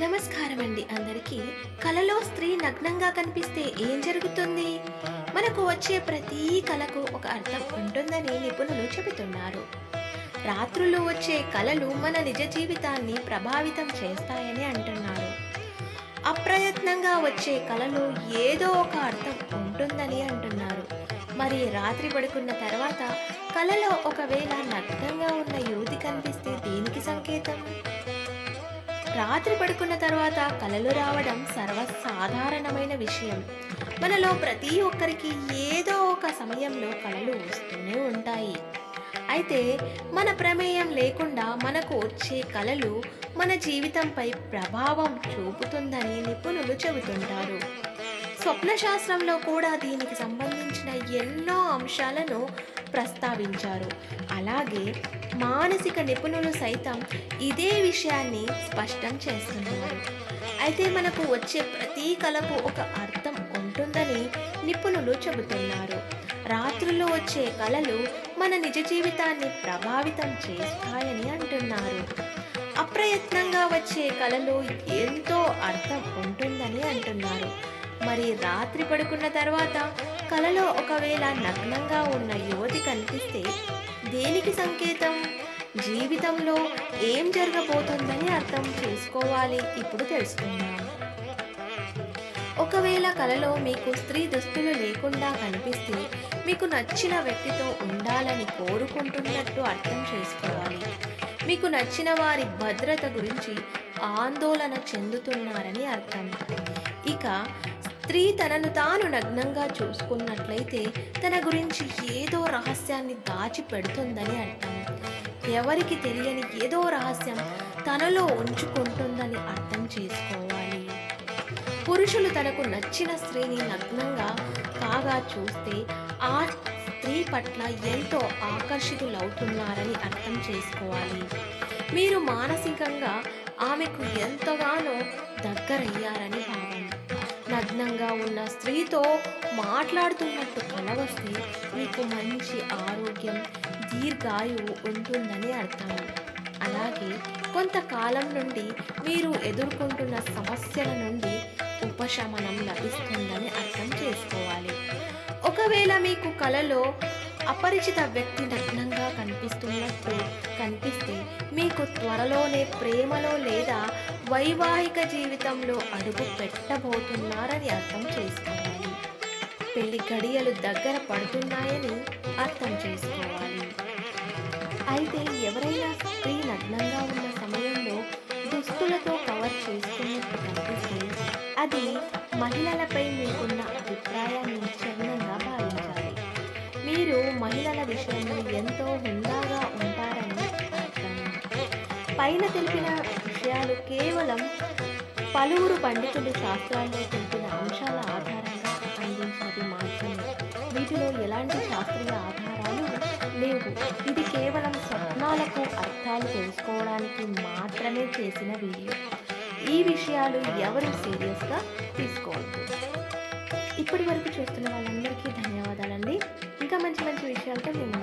నమస్కారం అండి అందరికీ. కలలో స్త్రీ నగ్నంగా కనిపిస్తే ఏం జరుగుతుంది? మనకు వచ్చే ప్రతి కళకు ఒక అర్థం ఉంటుందని నిపుణులు చెబుతున్నారు. రాత్రులు వచ్చే కళలు మన నిజ జీవితాన్ని ప్రభావితం చేస్తాయని అంటున్నారు. అప్రయత్నంగా వచ్చే కళలు ఏదో ఒక అర్థం ఉంటుందని అంటున్నారు. మరి రాత్రి పడుకున్న తర్వాత కలలో ఒకవేళ నగ్నంగా ఉన్న యువతి కనిపిస్తే దేనికి సంకేతం? రాత్రి పడుకున్న తర్వాత కలలు రావడం సర్వసాధారణమైన విషయం. మనలో ప్రతి ఒక్కరికి ఏదో ఒక సమయంలో కలలు వస్తూనే ఉంటాయి. అయితే మన ప్రమేయం లేకుండా మనకు వచ్చే కళలు మన జీవితంపై ప్రభావం చూపుతుందని నిపుణులు చెబుతుంటారు. స్వప్న శాస్త్రంలో కూడా దీనికి సంబంధించిన ఎన్నో అంశాలను ప్రస్తావించారు. అలాగే మానసిక నిపుణులు సైతం ఇదే విషయాన్ని స్పష్టం చేస్తున్నారు. అయితే మనకు వచ్చే ప్రతి కళకు ఒక అర్థం ఉంటుందని నిపుణులు చెబుతున్నారు. రాత్రుల్లో వచ్చే కళలు మన నిజ జీవితాన్ని ప్రభావితం చేస్తాయని అంటున్నారు. అప్రయత్నంగా వచ్చే కళలో ఎంతో అర్థం ఉంటుందని అంటున్నారు. మరి రాత్రి పడుకున్న తర్వాత కలలో ఒకవేళ నగ్నంగా ఉన్న యువతి కనిపిస్తే దేనికి సంకేతం? జీవితంలో ఏం జరగబోతుందని అర్థం చేసుకోవాలి ఇప్పుడు తెలుసుకుందాం. ఒకవేళ కలలో మీకు స్త్రీ దుస్తులు లేకుండా కనిపిస్తే మీకు నచ్చిన వ్యక్తితో ఉండాలని కోరుకుంటున్నట్టు అర్థం చేసుకోవాలి. మీకు నచ్చిన వారి భద్రత గురించి ఆందోళన చెందుతున్నారని అర్థం. ఇక స్త్రీ తనను తాను నగ్నంగా చూసుకున్నట్లయితే తన గురించి ఏదో రహస్యాన్ని దాచిపెడుతుందని అర్థం. ఎవరికి తెలియని ఏదో రహస్యం తనలో ఉంచుకుంటుందని అర్థం చేసుకోవాలి. పురుషులు తనకు నచ్చిన స్త్రీని నగ్నంగా కాగా చూస్తే ఆ స్త్రీ పట్ల ఎంతో ఆకర్షితులవుతున్నారని అర్థం చేసుకోవాలి. మీరు మానసికంగా ఆమెకు ఎంతగానో దగ్గరయ్యారని భావం నగ్నంగా ఉన్న స్త్రీతో మాట్లాడుతున్నట్టు కలవస్తే మీకు మంచి ఆరోగ్యం దీర్ఘాయువు ఉంటుందని అర్థం. అలాగే కొంతకాలం నుండి మీరు ఎదుర్కొంటున్న సమస్యల నుండి ఉపశమనం లభిస్తుందని అర్థం చేసుకోవాలి. ఒకవేళ మీకు కలలో అపరిచిత వ్యక్తి నగ్నంగా కనిపిస్తున్నట్టు కనిపిస్తే మీకు త్వరలోనే ప్రేమలో లేదా వైవాహిక జీవితంలో అడుగు పెట్టబోతున్నారని అర్థం చేసుకోవాలి. పెళ్ళి గడియలు దగ్గర పడుతున్నాయని అర్థం చేసుకోవాలి. అయితే ఎవరైనా స్త్రీ నగ్నంగా ఉన్న సమయంలో దుస్తులతో కవర్ చేసుకున్నట్టు కనిపిస్తే అది మహిళలపై మీకున్న అభిప్రాయాన్ని చిహ్నంగా మీరు మహిళల విషయంలో ఎంతో హుందాగా ఉంటారని అర్థం. పైన తెలిపిన విషయాలు కేవలం పలువురు పండితులు శాస్త్రాల్లో తెలిపిన అంశాల ఆధారంగా అందించినది మాత్రమే. వీటిలో ఎలాంటి శాస్త్రీయ ఆధారాలు లేవు. ఇది కేవలం స్వప్నాలకు అర్థాలు తెలుసుకోవడానికి మాత్రమే చేసిన వీడియో. ఈ విషయాలు ఎవరు సీరియస్గా తీసుకోవద్దు. ఇప్పటి వరకు చూస్తున్న వాళ్ళందరికీ ధన్యవాదాలండి. ఇంకా మంచి మంచి విషయాలతో మేము